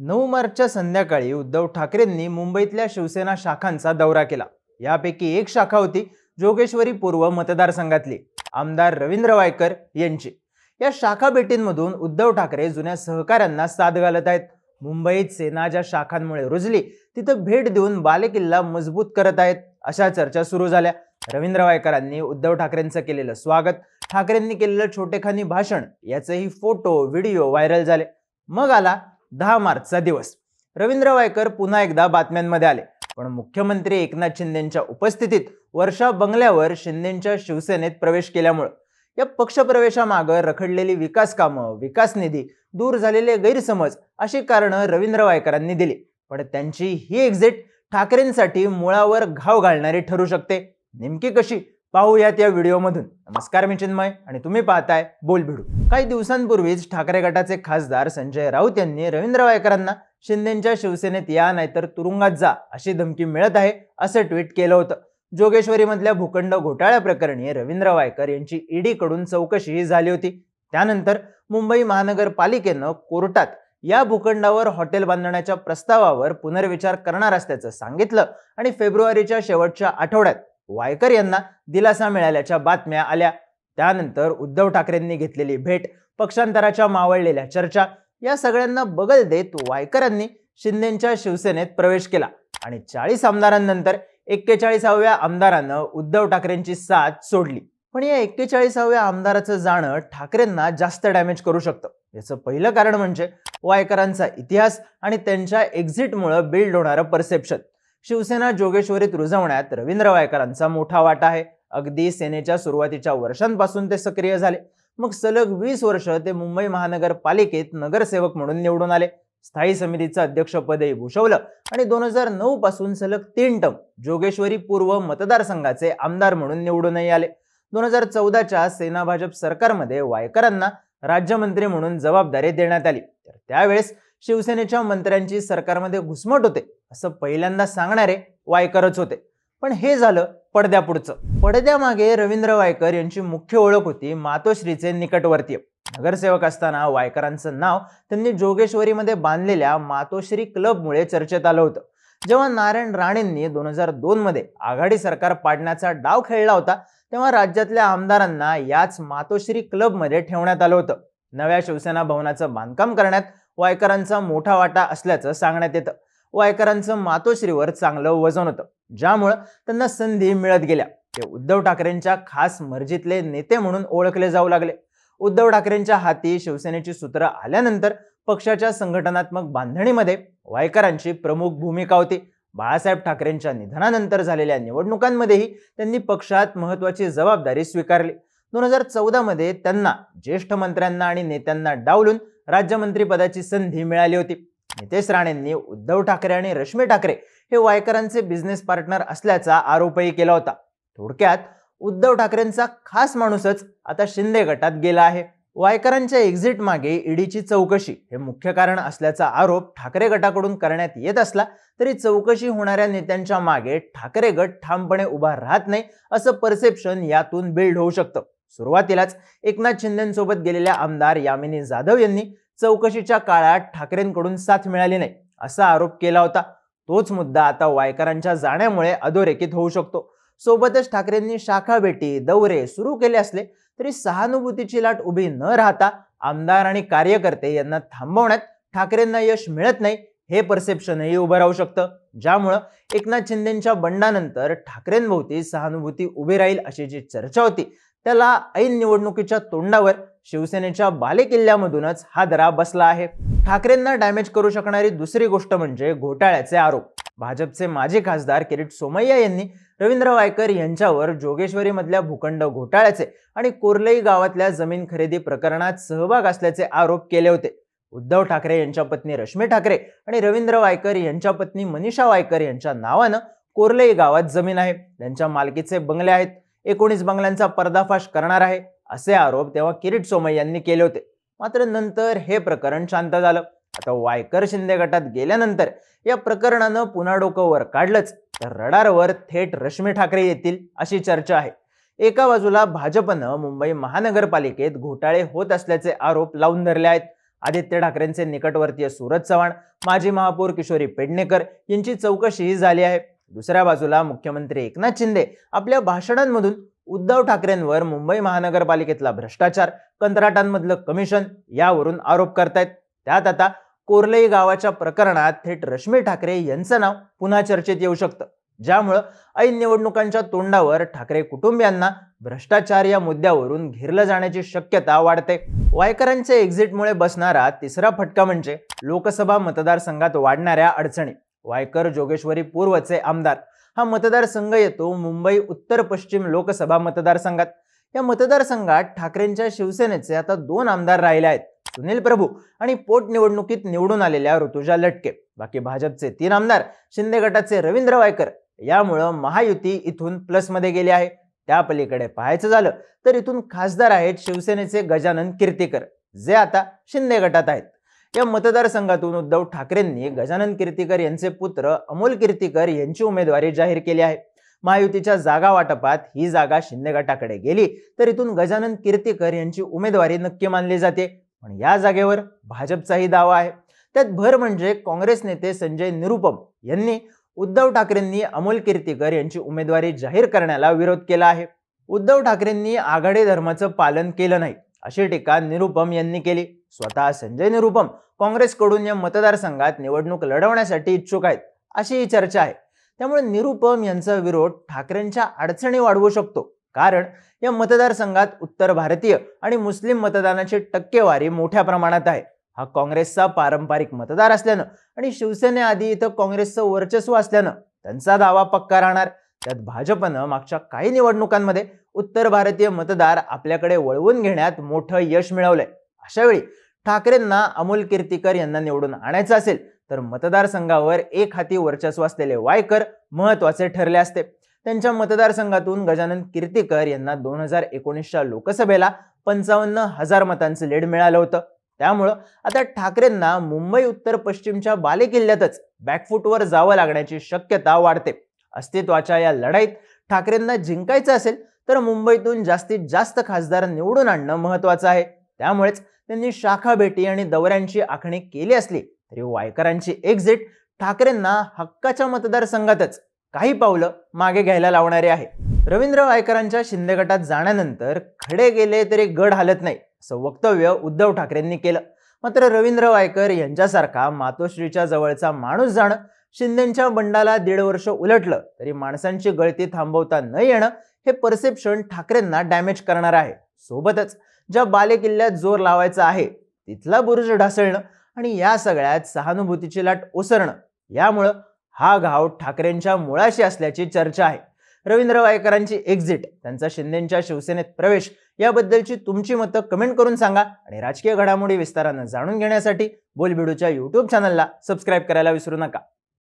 नऊ मार्चच्या संध्याकाळी उद्धव ठाकरेंनी मुंबईतल्या शिवसेना शाखांचा दौरा केला. यापैकी एक शाखा होती जोगेश्वरी पूर्व मतदारसंघातली आमदार रवींद्र वायकर यांची. या शाखा भेटींमधून उद्धव ठाकरे जुन्या सहकाऱ्यांना साथ घालत आहेत. मुंबईत सेना ज्या शाखांमुळे रुजली तिथं भेट देऊन बालेकिल्ला मजबूत करत आहेत अशा चर्चा सुरू झाल्या. रवींद्र वायकरांनी उद्धव ठाकरेंचं केलेलं स्वागत ठाकरेंनी केलेलं छोटेखानी भाषण याचेही फोटो व्हिडिओ व्हायरल झाले. मग आला दहा मार्चचा दिवस. रवींद्र वायकर पुन्हा एकदा बातम्यांमध्ये आले. पण मुख्यमंत्री एकनाथ शिंदेच्या उपस्थितीत वर्षा बंगल्यावर शिंदेच्या शिवसेनेत प्रवेश केल्यामुळं या पक्षप्रवेशामागं रखडलेली विकास कामं विकास निधी दूर झालेले गैरसमज अशी कारणं रवींद्र वायकरांनी दिली. पण त्यांची ही एक्झिट ठाकरेंसाठी मुळावर घाव घालणारी ठरू शकते. नेमकी कशी? पाहूयात या व्हिडिओमधून. नमस्कार मी चिन्मय आणि तुम्ही पाहताय बोल भिडू काही दिवसांपूर्वीच ठाकरे गटाचे खासदार संजय राऊत यांनी रवींद्र वायकरांना शिंदेच्या शिवसेनेत या नाहीतर तुरुंगात जा अशी धमकी मिळत आहे असं ट्विट केलं होतं. जोगेश्वरीमधल्या भूखंड घोटाळ्या प्रकरणी रवींद्र वायकर यांची ईडीकडून चौकशीही झाली होती. त्यानंतर मुंबई महानगरपालिकेनं कोर्टात या भूखंडावर हॉटेल बांधण्याच्या प्रस्तावावर पुनर्विचार करणार असल्याचं सांगितलं आणि फेब्रुवारीच्या शेवटच्या आठवड्यात वायकर यांना दिलासा मिळाल्याच्या बातम्या आल्या. त्यानंतर उद्धव ठाकरेंनी घेतलेली भेट पक्षांतराच्या मावळलेल्या चर्चा या सगळ्यांना बगल देत वायकरांनी शिंदेच्या शिवसेनेत प्रवेश केला. आणि चाळीस आमदारांनंतर एक्केचाळीसाव्या आमदारानं उद्धव ठाकरेंची साथ सोडली. पण या एक्केचाळीसाव्या आमदाराचं जाणं ठाकरेंना जास्त डॅमेज करू शकतं. याचं पहिलं कारण म्हणजे वायकरांचा इतिहास आणि त्यांच्या एक्झिटमुळं बिल्ड होणारं परसेप्शन. शिवसेना जोगेश्वरीत रुजवण्यात रवींद्र वायकरांचा मोठा वाटा आहे. अगदी सेनेच्या सुरुवातीच्या वर्षांपासून ते सक्रिय झाले. मग सलग वीस वर्ष ते मुंबई महानगरपालिकेत नगरसेवक म्हणून निवडून आले. स्थायी समितीचं अध्यक्षपदही भूषवलं आणि दोन हजार नऊ पासून सलग तीन टर्म जोगेश्वरी पूर्व मतदारसंघाचे आमदार म्हणून निवडूनही आले. दोन हजार चौदाच्या सेना भाजप सरकारमध्ये वायकरांना राज्यमंत्री म्हणून जबाबदारी देण्यात आली. तर त्यावेळेस शिवसेनेच्या मंत्र्यांची सरकारमध्ये घुसमट होते असं पहिल्यांदा सांगणारे वायकरच होते. पण हे झालं पडद्यापुढचं. पडद्यामागे रवींद्र वायकर यांची मुख्य ओळख होती मातोश्रीचे निकटवर्तीय. नगरसेवक असताना वायकरांचं नाव त्यांनी जोगेश्वरीमध्ये बांधलेल्या मातोश्री क्लबमुळे चर्चेत आलं होतं. जेव्हा नारायण राणेंनी दोन हजार दोनमध्ये आघाडी सरकार पाडण्याचा डाव खेळला होता तेव्हा राज्यातल्या आमदारांना याच मातोश्री क्लबमध्ये ठेवण्यात आलं होतं. नव्या शिवसेना भवनाचं बांधकाम करण्यात वायकरांचा मोठा वाटा असल्याचं सांगण्यात येतं. वायकरांचं मातोश्रीवर चांगलं वजन होतं. ज्यामुळं त्यांना संधी मिळत गेल्या. ते उद्धव ठाकरेंच्या खास मर्जीतले नेते म्हणून ओळखले जाऊ लागले. उद्धव ठाकरेंच्या हाती शिवसेनेची सूत्र आल्यानंतर पक्षाच्या संघटनात्मक बांधणीमध्ये वायकरांची प्रमुख भूमिका होती. बाळासाहेब ठाकरेंच्या निधनानंतर झालेल्या निवडणुकांमध्येही त्यांनी पक्षात महत्वाची जबाबदारी स्वीकारली. दोन हजार चौदामध्ये त्यांना ज्येष्ठ मंत्र्यांना आणि नेत्यांना डावलून राज्यमंत्रीपदाची संधी मिळाली होती. नितेश राणेंनी उद्धव ठाकरे आणि रश्मी ठाकरे हे वायकरांचे बिझनेस पार्टनर असल्याचा आरोपही केला होता. थोडक्यात उद्धव ठाकरेंचा खास माणूसच आता शिंदे गटात गेला आहे. वायकरांच्या एक्झिट मागे ईडीची चौकशी हे मुख्य कारण असल्याचा आरोप ठाकरे गटाकडून करण्यात येत असला तरी चौकशी होणाऱ्या नेत्यांच्या मागे ठाकरे गट ठामपणे उभा राहत नाही असं परसेप्शन यातून बिल्ड होऊ शकतं. सुरुवातीलाच एकनाथ शिंदेसोबत गेलेल्या आमदार यामिनी जाधव यांनी चौकशीच्या काळात ठाकरेंकडून साथ मिळाली नाही असा आरोप केला होता. तोच मुद्दा आता वायकरांच्या जाण्यामुळे अधोरेखित होऊ शकतो. सोबतच ठाकरेंनी शाखा भेटी दौरे सुरू केले असले तरी सहानुभूतीची लाट उभी न राहता आमदार आणि कार्यकर्ते यांना थांबवण्यात ठाकरेंना यश मिळत नाही हे परसेप्शनही उभं राहू शकतं. ज्यामुळं एकनाथ शिंदेच्या बंडानंतर ठाकरेंभोवती सहानुभूती उभी राहील अशी जी चर्चा होती त्याला ऐन निवडणुकीच्या तोंडावर शिवसेनेच्या बालेकिल्ल्यामधूनच हा दरा बसला आहे. ठाकरेंना डॅमेज करू शकणारी दुसरी गोष्ट म्हणजे घोटाळ्याचे आरोप. भाजपचे माजी खासदार किरीट सोमय्या यांनी रवींद्र वायकर यांच्यावर जोगेश्वरीमधल्या भूखंड घोटाळ्याचे आणि कोर्लई गावातल्या जमीन खरेदी प्रकरणात सहभाग असल्याचे आरोप केले होते. उद्धव ठाकरे यांच्या पत्नी रश्मी ठाकरे आणि रवींद्र वायकर यांच्या पत्नी मनीषा वायकर यांच्या नावानं कोर्लई गावात जमीन आहे. त्यांच्या मालकीचे बंगले आहेत. एकोणीस बंगल्यांचा पर्दाफाश करणार आहे. असे आरोप तेव्हा किरीट सोमय यांनी केले होते. मात्र नंतर हे प्रकरण शांत झालं. आता वायकर शिंदे गटात गेल्यानंतर या प्रकरणानं पुन्हा डोकं वर काढलंच. तर रडारवर थेट रश्मी ठाकरे येतील अशी चर्चा आहे. एका बाजूला भाजपनं मुंबई महानगरपालिकेत घोटाळे होत असल्याचे आरोप लावून धरले आहेत. आदित्य ठाकरेंचे निकटवर्तीय सुरज चव्हाण माजी महापौर किशोरी पेडणेकर यांची चौकशीही झाली आहे. दुसऱ्या बाजूला मुख्यमंत्री एकनाथ शिंदे आपल्या भाषणांमधून उद्धव ठाकरेंवर मुंबई महानगरपालिकेतला भ्रष्टाचार कंत्राटांमधलं कमिशन यावरून आरोप करतायत. त्यात आता कोरलई गावाच्या प्रकरणात थेट रश्मी ठाकरे यांचं नाव पुन्हा चर्चेत येऊ शकतं. ज्यामुळं ऐन निवडणुकांच्या तोंडावर ठाकरे कुटुंबियांना भ्रष्टाचार या मुद्द्यावरून घेरलं जाण्याची शक्यता वाढते. वायकरांच्या एक्झिटमुळे बसणारा तिसरा फटका म्हणजे लोकसभा मतदारसंघात वाढणाऱ्या अडचणी. वायकर जोगेश्वरी पूर्वचे आमदार. हा मतदारसंघ येतो मुंबई उत्तर पश्चिम लोकसभा मतदारसंघात. या मतदारसंघात ठाकरेंच्या शिवसेनेचे आता दोन आमदार राहिले आहेत सुनील प्रभू आणि पोटनिवडणुकीत निवडून आलेल्या ऋतुजा लटके. बाकी भाजपचे तीन आमदार शिंदे गटाचे रवींद्र वायकर यामुळं महायुती इथून प्लसमध्ये गेली आहे. त्या पलीकडे पाहायचं झालं तर इथून खासदार आहेत शिवसेनेचे गजानन कीर्तीकर जे आता शिंदे गटात आहेत. या मतदारसंघातून उद्धव ठाकरेंनी गजानन कीर्तीकर यांचे पुत्र अमोल कीर्तीकर यांची उमेदवारी जाहीर केली आहे. महायुतीच्या जागा वाटपात ही जागा शिंदे गटाकडे गेली तर इथून गजानन कीर्तीकर यांची उमेदवारी नक्की मानली जाते. पण या जागेवर भाजपचाही दावा आहे. त्यात भर म्हणजे काँग्रेस नेते संजय निरुपम यांनी उद्धव ठाकरेंनी अमोल कीर्तीकर यांची उमेदवारी जाहीर करण्याला विरोध केला आहे. उद्धव ठाकरेंनी आघाडी धर्माचं पालन केलं नाही अशी टीका निरुपम यांनी केली. स्वतः संजय निरुपम काँग्रेसकडून या मतदारसंघात निवडणूक लढवण्यासाठी इच्छुक आहेत अशी ही चर्चा आहे. त्यामुळे निरुपम यांचा विरोध ठाकरेंच्या अडचणी वाढवू शकतो. कारण या मतदारसंघात उत्तर भारतीय आणि मुस्लिम मतदानाची टक्केवारी मोठ्या प्रमाणात आहे. हा काँग्रेसचा पारंपरिक मतदार असल्यानं आणि शिवसेनेआधी इथं काँग्रेसचं वर्चस्व असल्यानं त्यांचा दावा पक्का राहणार. त्यात भाजपनं मागच्या काही निवडणुकांमध्ये उत्तर भारतीय मतदार आपल्याकडे वळवून घेण्यात मोठं यश मिळवलंय. अशा वेळी ठाकरेंना अमोल कीर्तीकर यांना निवडून आणायचं असेल तर मतदारसंघावर एक हाती वर्चस्व असलेले वायकर महत्त्वाचे ठरले असते. त्यांच्या मतदारसंघातून गजानन कीर्तीकर यांना दोन हजार एकोणीसच्या लोकसभेला पंचावन्न हजार मतांचं लीड मिळालं होतं. त्यामुळं आता ठाकरेंना मुंबई उत्तर पश्चिमच्या बालेकिल्ल्यातच बॅकफुटवर जावं लागण्याची शक्यता वाढते. अस्तित्वाच्या या लढाईत ठाकरेंना जिंकायचं असेल तर मुंबईतून जास्तीत जास्त खासदार निवडून आणणं महत्वाचं आहे. त्यामुळेच त्यांनी शाखा भेटी आणि दौऱ्यांची आखणी केली असली तरी वायकरांची एक्झिट ठाकरेंना हक्काच्या मतदारसंघातच काही पावलं मागे घ्यायला लावणारे आहे. रवींद्र वायकरांच्या शिंदे गटात जाण्यानंतर खडे गेले तरी गड हालत नाही असं वक्तव्य उद्धव ठाकरेंनी केलं. मात्र रवींद्र वायकर यांच्यासारखा मातोश्रीच्या जवळचा माणूस जाणं शिंदेच्या बंडाला दीड वर्ष उलटलं तरी माणसांची गळती थांबवता न येणं हे परसेप्शन ठाकरेंना डॅमेज करणार आहे. सोबतच ज्या बालेकिल्ल्यात जोर लावायचा आहे तिथला बुरुज ढासळणं आणि या सगळ्यात सहानुभूतीची लाट ओसरणं यामुळं हा घाव ठाकरेंच्या मुळाशी असल्याची चर्चा आहे. रवींद्र वायकरांची एक्झिट त्यांचा शिंदेच्या शिवसेनेत प्रवेश याबद्दलची तुमची मतं कमेंट करून सांगा आणि राजकीय घडामोडी विस्तारानं जाणून घेण्यासाठी बोलबिडूच्या यूट्यूब चॅनलला सबस्क्राईब करायला विसरू नका.